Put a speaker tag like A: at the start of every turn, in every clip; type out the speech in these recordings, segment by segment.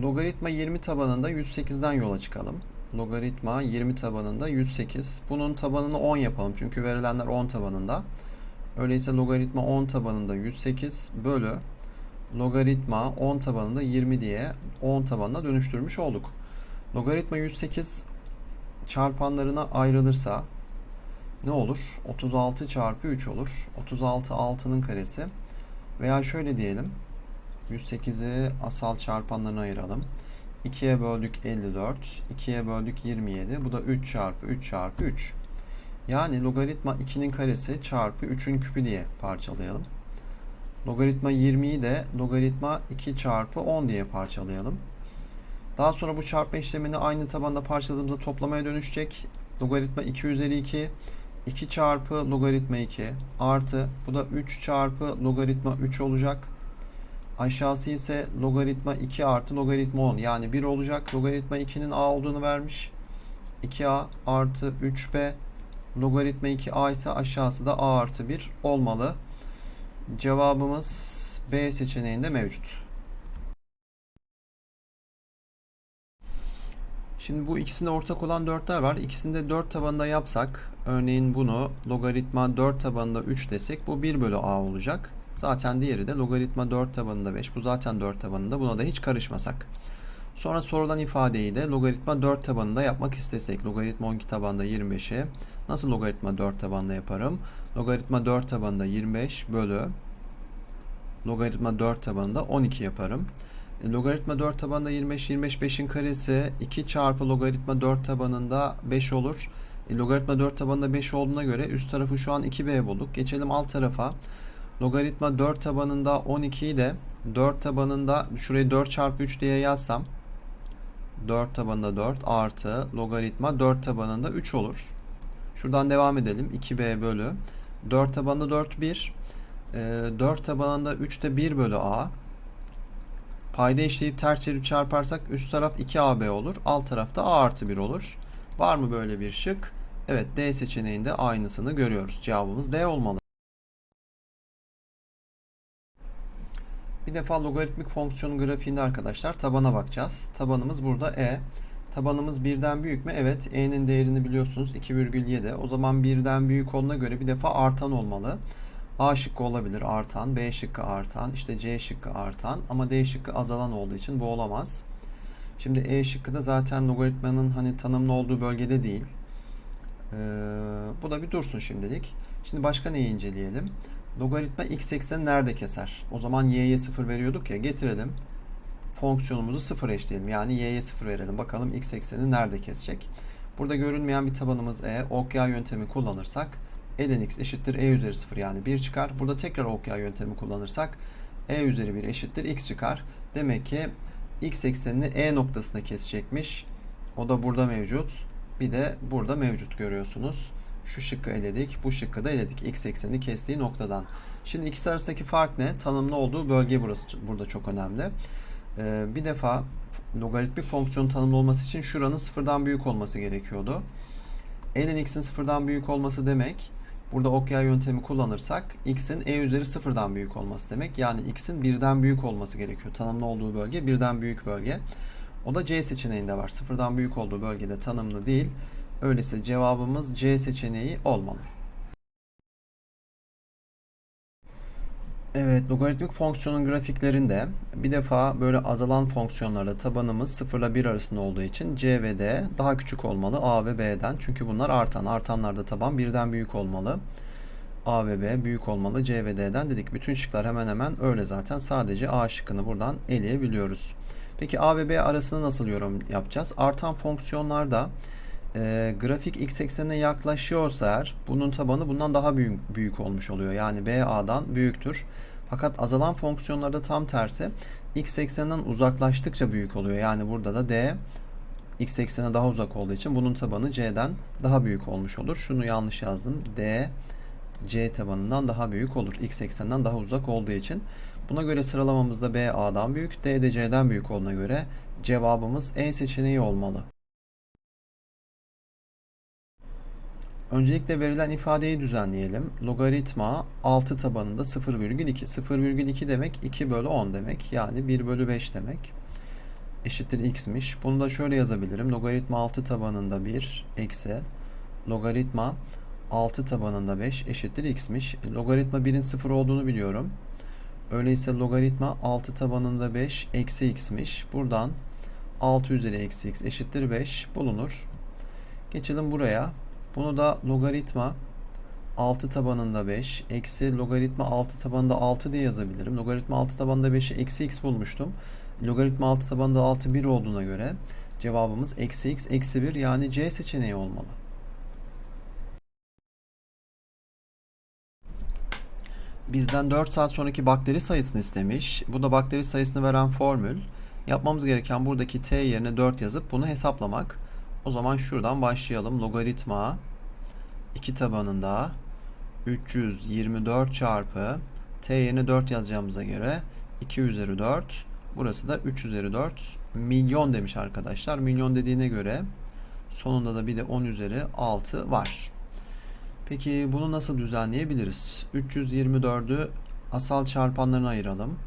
A: Logaritma 20 tabanında 108'den yola çıkalım. Logaritma 20 tabanında 108. Bunun tabanını 10 yapalım çünkü verilenler 10 tabanında. Öyleyse logaritma 10 tabanında 108 bölü logaritma 10 tabanında 20 diye 10 tabanına dönüştürmüş olduk. Logaritma 108 çarpanlarına ayrılırsa ne olur? 36 çarpı 3 olur. 36 6'nın karesi. Veya şöyle diyelim. 108'i asal çarpanlarına ayıralım. 2'ye böldük 54. 2'ye böldük 27. Bu da 3 çarpı 3 çarpı 3. Yani logaritma 2'nin karesi çarpı 3'ün küpü diye parçalayalım. Logaritma 20'yi de logaritma 2 çarpı 10 diye parçalayalım. Daha sonra bu çarpma işlemini aynı tabanda parçaladığımızda toplamaya dönüşecek. Logaritma 2 üzeri 2 2 çarpı logaritma 2 artı bu da 3 çarpı logaritma 3 olacak. Aşağısı ise logaritma 2 artı logaritma 10 yani 1 olacak. Logaritma 2'nin a olduğunu vermiş. 2a artı 3b logaritma 2a ise aşağısı da a artı 1 olmalı. Cevabımız B seçeneğinde mevcut. Şimdi bu ikisinde ortak olan dörtler var. İkisinde 4 tabanında yapsak, örneğin bunu logaritma 4 tabanında 3 desek bu 1 bölü a olacak. Zaten diğeri de logaritma 4 tabanında 5. Bu zaten 4 tabanında. Buna da hiç karışmasak. Sonra sorulan ifadeyi de logaritma 4 tabanında yapmak istesek. Logaritma 12 tabanında 25'i nasıl logaritma 4 tabanında yaparım? Logaritma 4 tabanında 25 bölü logaritma 4 tabanında 12 yaparım. E, logaritma 4 tabanında 25, 25 5'in karesi 2 çarpı logaritma 4 tabanında 5 olur. E, logaritma 4 tabanında 5 olduğuna göre üst tarafı şu an 2b bulduk. Geçelim alt tarafa. Logaritma 4 tabanında 12'yi de 4 tabanında şurayı 4 çarpı 3 diye yazsam 4 tabanında 4 artı logaritma 4 tabanında 3 olur. Şuradan devam edelim. 2b bölü 4 tabanında 4 1 e, 4 tabanında 3 de 1 bölü a Payda işleyip ters çevirip çarparsak üst taraf 2AB olur. Alt tarafta A artı 1 olur. Var mı böyle bir şık? Evet D seçeneğinde aynısını görüyoruz. Cevabımız D olmalı. Bir defa logaritmik fonksiyonun grafiğinde arkadaşlar tabana bakacağız. Tabanımız burada E. Tabanımız birden büyük mü? Evet. E'nin değerini biliyorsunuz 2,7. O zaman birden büyük olduğuna göre bir defa artan olmalı. A şıkkı olabilir artan, B şıkkı artan, işte C şıkkı artan ama D şıkkı azalan olduğu için bu olamaz. Şimdi E şıkkı da zaten logaritmanın hani tanımlı olduğu bölgede değil. Ee, bu da bir dursun şimdilik. Şimdi başka neyi inceleyelim? Logaritma x ekseni nerede keser? O zaman y'ye 0 veriyorduk ya getirelim. Fonksiyonumuzu 0 eşleyelim. Yani y'ye 0 verelim. Bakalım x ekseni nerede kesecek? Burada görünmeyen bir tabanımız e. Ok yay yöntemi kullanırsak ln x eşittir e üzeri 0 yani 1 çıkar. Burada tekrar okya yöntemi kullanırsak e üzeri 1 eşittir x çıkar. Demek ki x eksenini e noktasına kesecekmiş. O da burada mevcut. Bir de burada mevcut görüyorsunuz. Şu şıkkı eledik. Bu şıkkı da eledik. X eksenini kestiği noktadan. Şimdi ikisi arasındaki fark ne? Tanımlı olduğu bölge burası burada çok önemli. Ee, bir defa logaritmik fonksiyonun tanımlı olması için şuranın sıfırdan büyük olması gerekiyordu. ln x'in sıfırdan büyük olması demek Burada okya yöntemi kullanırsak x'in e üzeri sıfırdan büyük olması demek. Yani x'in birden büyük olması gerekiyor. Tanımlı olduğu bölge birden büyük bölge. O da C seçeneğinde var. Sıfırdan büyük olduğu bölgede tanımlı değil. Öyleyse cevabımız C seçeneği olmalı. Evet, logaritmik fonksiyonun grafiklerinde bir defa böyle azalan fonksiyonlarda tabanımız 0 ile 1 arasında olduğu için C ve D daha küçük olmalı A ve B'den. Çünkü bunlar artan. Artanlarda taban birden büyük olmalı. A ve B büyük olmalı C ve D'den dedik. Bütün şıklar hemen hemen öyle zaten. Sadece A şıkkını buradan eleyebiliyoruz. Peki A ve B arasında nasıl yorum yapacağız? Artan fonksiyonlarda e, grafik x eksenine yaklaşıyorsa eğer bunun tabanı bundan daha büyük, büyük olmuş oluyor. Yani BA'dan büyüktür. Fakat azalan fonksiyonlarda tam tersi x ekseninden uzaklaştıkça büyük oluyor. Yani burada da d x eksenine daha uzak olduğu için bunun tabanı c'den daha büyük olmuş olur. Şunu yanlış yazdım. d c tabanından daha büyük olur. x ekseninden daha uzak olduğu için. Buna göre sıralamamızda b a'dan büyük, d de c'den büyük olduğuna göre cevabımız E seçeneği olmalı. Öncelikle verilen ifadeyi düzenleyelim. Logaritma 6 tabanında 0,2. 0,2 demek 2 bölü 10 demek. Yani 1 bölü 5 demek. eşittir x'miş. Bunu da şöyle yazabilirim. Logaritma 6 tabanında 1 eksi logaritma 6 tabanında 5 eşittir x'miş. Logaritma 1'in 0 olduğunu biliyorum. Öyleyse logaritma 6 tabanında 5 eksi x'miş. Buradan 6 üzeri eksi x eşittir 5 bulunur. Geçelim buraya. Bunu da logaritma 6 tabanında 5 eksi logaritma 6 tabanında 6 diye yazabilirim. Logaritma 6 tabanında 5'i eksi x bulmuştum. Logaritma 6 tabanında 6 1 olduğuna göre cevabımız eksi x eksi 1 yani C seçeneği olmalı. Bizden 4 saat sonraki bakteri sayısını istemiş. Bu da bakteri sayısını veren formül. Yapmamız gereken buradaki t yerine 4 yazıp bunu hesaplamak. O zaman şuradan başlayalım. Logaritma 2 tabanında 324 çarpı t yerine 4 yazacağımıza göre 2 üzeri 4 burası da 3 üzeri 4 milyon demiş arkadaşlar. Milyon dediğine göre sonunda da bir de 10 üzeri 6 var. Peki bunu nasıl düzenleyebiliriz? 324'ü asal çarpanlarına ayıralım.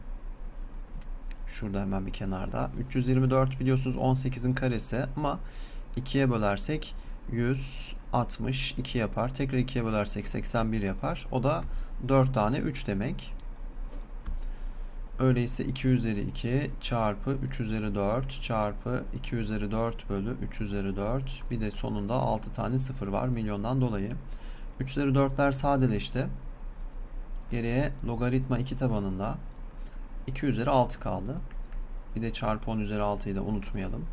A: Şurada hemen bir kenarda. 324 biliyorsunuz 18'in karesi ama 2'ye bölersek 162 yapar. Tekrar 2'ye bölersek 81 yapar. O da 4 tane 3 demek. Öyleyse 2 üzeri 2 çarpı 3 üzeri 4 çarpı 2 üzeri 4 bölü 3 üzeri 4 bir de sonunda 6 tane 0 var milyondan dolayı. 3 üzeri 4'ler sadeleşti. Geriye logaritma 2 tabanında 2 üzeri 6 kaldı. Bir de çarpı 10 üzeri 6'yı da unutmayalım.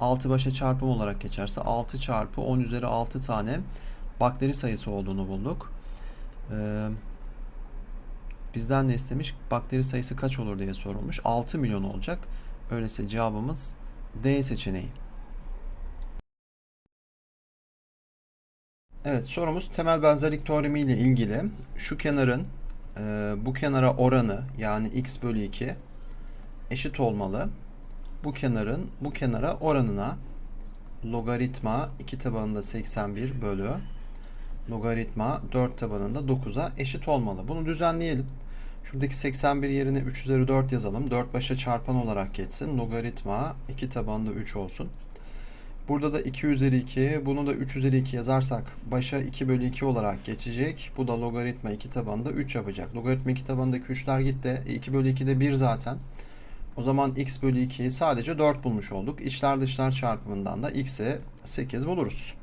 A: 6 başa çarpım olarak geçerse 6 çarpı 10 üzeri 6 tane bakteri sayısı olduğunu bulduk. Ee, bizden ne istemiş? Bakteri sayısı kaç olur diye sorulmuş. 6 milyon olacak. Öyleyse cevabımız D seçeneği. Evet sorumuz temel benzerlik teoremi ile ilgili. Şu kenarın e, bu kenara oranı yani x bölü 2 eşit olmalı. Bu kenarın bu kenara oranına logaritma 2 tabanında 81 bölü logaritma 4 tabanında 9'a eşit olmalı. Bunu düzenleyelim. Şuradaki 81 yerine 3 üzeri 4 yazalım. 4 başa çarpan olarak geçsin. Logaritma 2 tabanında 3 olsun. Burada da 2 üzeri 2, bunu da 3 üzeri 2 yazarsak başa 2 bölü 2 olarak geçecek. Bu da logaritma 2 tabanında 3 yapacak. Logaritma 2 tabanındaki 3'ler gitti. 2 bölü 2 de 1 zaten. O zaman x bölü 2'yi sadece 4 bulmuş olduk. İçler dışlar çarpımından da x'i 8 buluruz.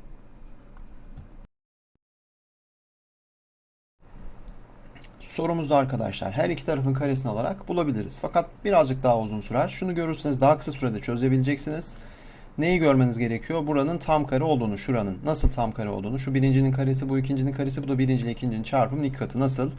A: Sorumuzda arkadaşlar her iki tarafın karesini alarak bulabiliriz. Fakat birazcık daha uzun sürer. Şunu görürseniz daha kısa sürede çözebileceksiniz. Neyi görmeniz gerekiyor? Buranın tam kare olduğunu, şuranın nasıl tam kare olduğunu. Şu birincinin karesi, bu ikincinin karesi, bu da birinci ile ikincinin çarpımının iki katı. Nasıl?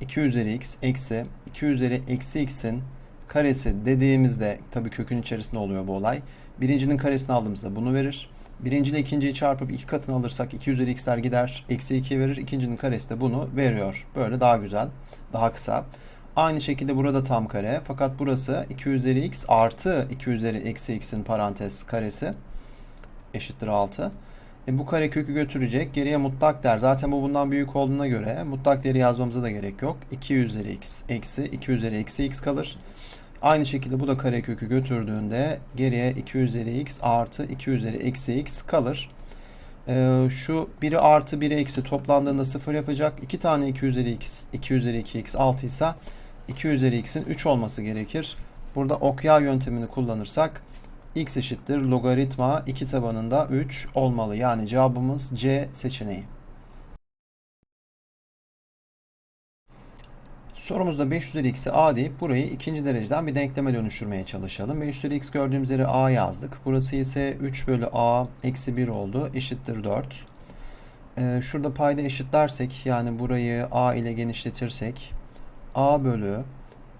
A: 2 üzeri x eksi 2 üzeri eksi x'in karesi dediğimizde tabii kökün içerisinde oluyor bu olay. Birincinin karesini aldığımızda bunu verir. Birinci ile ikinciyi çarpıp iki katını alırsak 2 üzeri x'ler gider. Eksi 2 verir. İkincinin karesi de bunu veriyor. Böyle daha güzel. Daha kısa. Aynı şekilde burada tam kare. Fakat burası 2 üzeri x artı 2 üzeri eksi x'in parantez karesi eşittir 6. E bu kare kökü götürecek. Geriye mutlak değer. Zaten bu bundan büyük olduğuna göre mutlak değeri yazmamıza da gerek yok. 2 üzeri x eksi 2 üzeri eksi x kalır. Aynı şekilde bu da kare kökü götürdüğünde geriye 2 üzeri x artı 2 üzeri eksi x kalır. Ee, şu biri artı biri eksi toplandığında 0 yapacak. 2 tane 2 üzeri x 2 üzeri 2x 6 ise 2 üzeri x'in 3 olması gerekir. Burada okya yöntemini kullanırsak x eşittir logaritma 2 tabanında 3 olmalı. Yani cevabımız C seçeneği. Sorumuzda 5 üzeri x'i a deyip burayı ikinci dereceden bir denkleme dönüştürmeye çalışalım. 5 üzeri x gördüğümüz yere a yazdık. Burası ise 3 bölü a eksi 1 oldu. Eşittir 4. Ee, şurada payda eşitlersek yani burayı a ile genişletirsek a bölü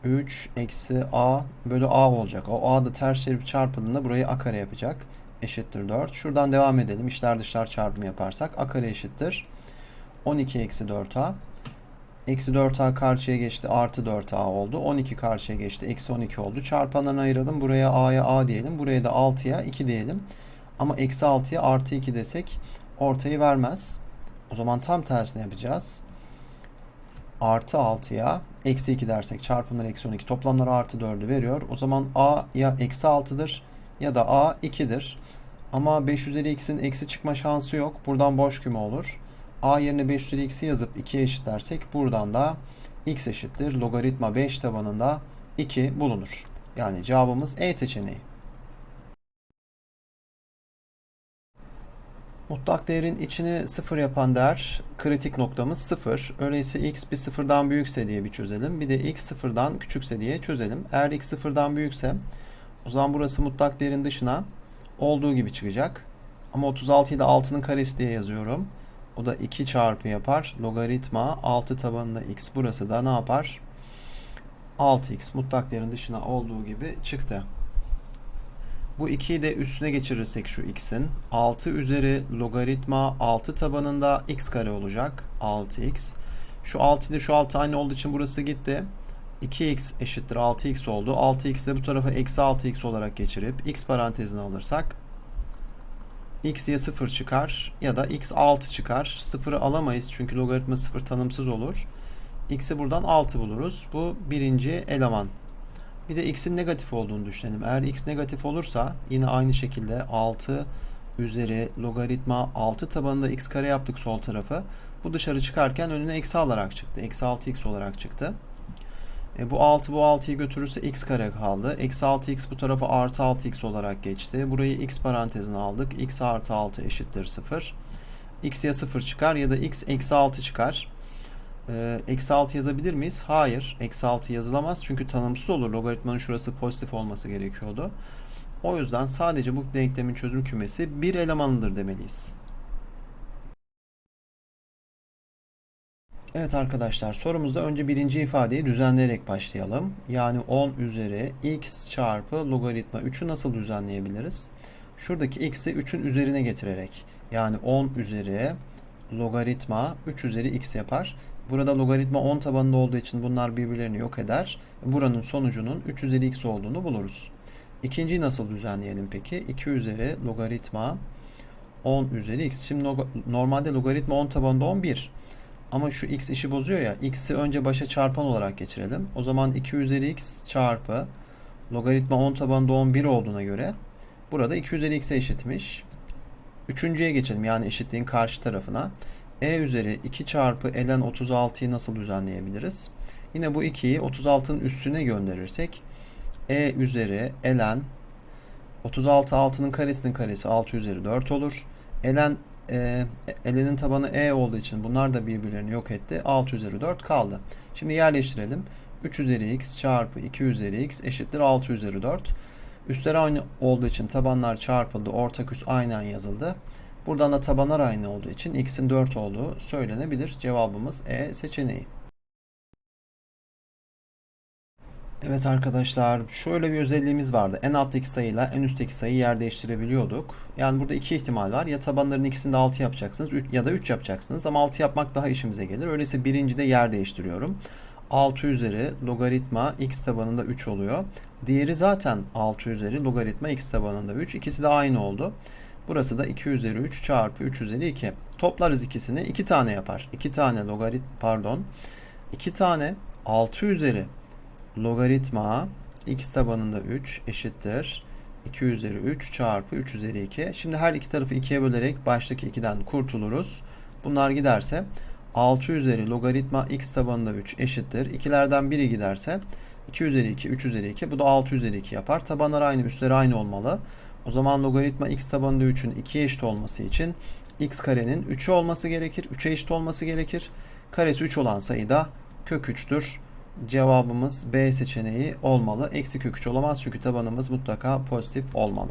A: 3 eksi a bölü a olacak. O a da ters çevirip çarpıldığında burayı a kare yapacak. Eşittir 4. Şuradan devam edelim. İşler dışlar çarpımı yaparsak a kare eşittir. 12 eksi 4a. Eksi 4a karşıya geçti. Artı 4a oldu. 12 karşıya geçti. Eksi 12 oldu. Çarpanlarını ayıralım. Buraya a'ya a diyelim. Buraya da 6'ya 2 diyelim. Ama eksi 6'ya artı 2 desek ortayı vermez. O zaman tam tersini yapacağız. Artı 6'ya eksi 2 dersek çarpımlar eksi 12 toplamları artı 4'ü veriyor. O zaman a ya eksi 6'dır ya da a 2'dir. Ama 5 üzeri x'in eksi çıkma şansı yok. Buradan boş küme olur. A yerine 5 üzeri x'i yazıp 2'ye eşitlersek buradan da x eşittir. Logaritma 5 tabanında 2 bulunur. Yani cevabımız E seçeneği. Mutlak değerin içini sıfır yapan değer kritik noktamız sıfır. Öyleyse x bir sıfırdan büyükse diye bir çözelim. Bir de x sıfırdan küçükse diye çözelim. Eğer x sıfırdan büyükse o zaman burası mutlak değerin dışına olduğu gibi çıkacak. Ama 36'yı da 6'nın karesi diye yazıyorum. O da 2 çarpı yapar. Logaritma 6 tabanında x. Burası da ne yapar? 6x mutlak değerin dışına olduğu gibi çıktı. Bu 2'yi de üstüne geçirirsek şu x'in 6 üzeri logaritma 6 tabanında x kare olacak. 6x. Şu 6 ile şu 6 aynı olduğu için burası gitti. 2x eşittir 6x oldu. 6x de bu tarafa eksi 6x olarak geçirip x parantezine alırsak x ya 0 çıkar ya da x 6 çıkar. 0'ı alamayız çünkü logaritma 0 tanımsız olur. x'i buradan 6 buluruz. Bu birinci eleman. Bir de x'in negatif olduğunu düşünelim. Eğer x negatif olursa yine aynı şekilde 6 üzeri logaritma 6 tabanında x kare yaptık sol tarafı. Bu dışarı çıkarken önüne eksi alarak çıktı. Eksi 6x olarak çıktı. E, bu 6 bu 6'yı götürürse x kare kaldı. Eksi 6x bu tarafa artı 6x olarak geçti. Burayı x parantezine aldık. x artı 6 eşittir 0. x ya 0 çıkar ya da x eksi 6 çıkar. Ee, eksi 6 yazabilir miyiz? Hayır. Eksi 6 yazılamaz. Çünkü tanımsız olur. Logaritmanın şurası pozitif olması gerekiyordu. O yüzden sadece bu denklemin çözüm kümesi bir elemanıdır demeliyiz. Evet arkadaşlar sorumuzda önce birinci ifadeyi düzenleyerek başlayalım. Yani 10 üzeri x çarpı logaritma 3'ü nasıl düzenleyebiliriz? Şuradaki x'i 3'ün üzerine getirerek yani 10 üzeri logaritma 3 üzeri x yapar. Burada logaritma 10 tabanında olduğu için bunlar birbirlerini yok eder. Buranın sonucunun 3 üzeri x olduğunu buluruz. İkinciyi nasıl düzenleyelim peki? 2 üzeri logaritma 10 üzeri x. Şimdi normalde logaritma 10 tabanında 11. Ama şu x işi bozuyor ya. x'i önce başa çarpan olarak geçirelim. O zaman 2 üzeri x çarpı logaritma 10 tabanında 11 olduğuna göre burada 2 üzeri x'e eşitmiş. Üçüncüye geçelim yani eşitliğin karşı tarafına. e üzeri 2 çarpı ln 36'yı nasıl düzenleyebiliriz? Yine bu 2'yi 36'nın üstüne gönderirsek e üzeri ln 36 6'nın karesinin karesi 6 üzeri 4 olur. ln e, ln'in tabanı e olduğu için bunlar da birbirlerini yok etti. 6 üzeri 4 kaldı. Şimdi yerleştirelim. 3 üzeri x çarpı 2 üzeri x eşittir 6 üzeri 4. Üstler aynı olduğu için tabanlar çarpıldı. Ortak üst aynen yazıldı. Buradan da tabanlar aynı olduğu için x'in 4 olduğu söylenebilir. Cevabımız E seçeneği. Evet arkadaşlar şöyle bir özelliğimiz vardı. En alttaki sayıyla en üstteki sayıyı yer değiştirebiliyorduk. Yani burada iki ihtimal var. Ya tabanların ikisini de 6 yapacaksınız ya da 3 yapacaksınız. Ama 6 yapmak daha işimize gelir. Öyleyse birincide yer değiştiriyorum. 6 üzeri logaritma x tabanında 3 oluyor. Diğeri zaten 6 üzeri logaritma x tabanında 3. İkisi de aynı oldu. Burası da 2 üzeri 3 çarpı 3 üzeri 2. Toplarız ikisini. 2 tane yapar. 2 tane logarit pardon. 2 tane 6 üzeri logaritma x tabanında 3 eşittir. 2 üzeri 3 çarpı 3 üzeri 2. Şimdi her iki tarafı 2'ye bölerek baştaki 2'den kurtuluruz. Bunlar giderse 6 üzeri logaritma x tabanında 3 eşittir. İkilerden biri giderse 2 üzeri 2, 3 üzeri 2. Bu da 6 üzeri 2 yapar. Tabanlar aynı, üstleri aynı olmalı. O zaman logaritma x tabanında 3'ün 2'ye eşit olması için x karenin 3'ü olması gerekir. 3'e eşit olması gerekir. Karesi 3 olan sayı da kök 3'tür. Cevabımız B seçeneği olmalı. Eksi kök 3 olamaz çünkü tabanımız mutlaka pozitif olmalı.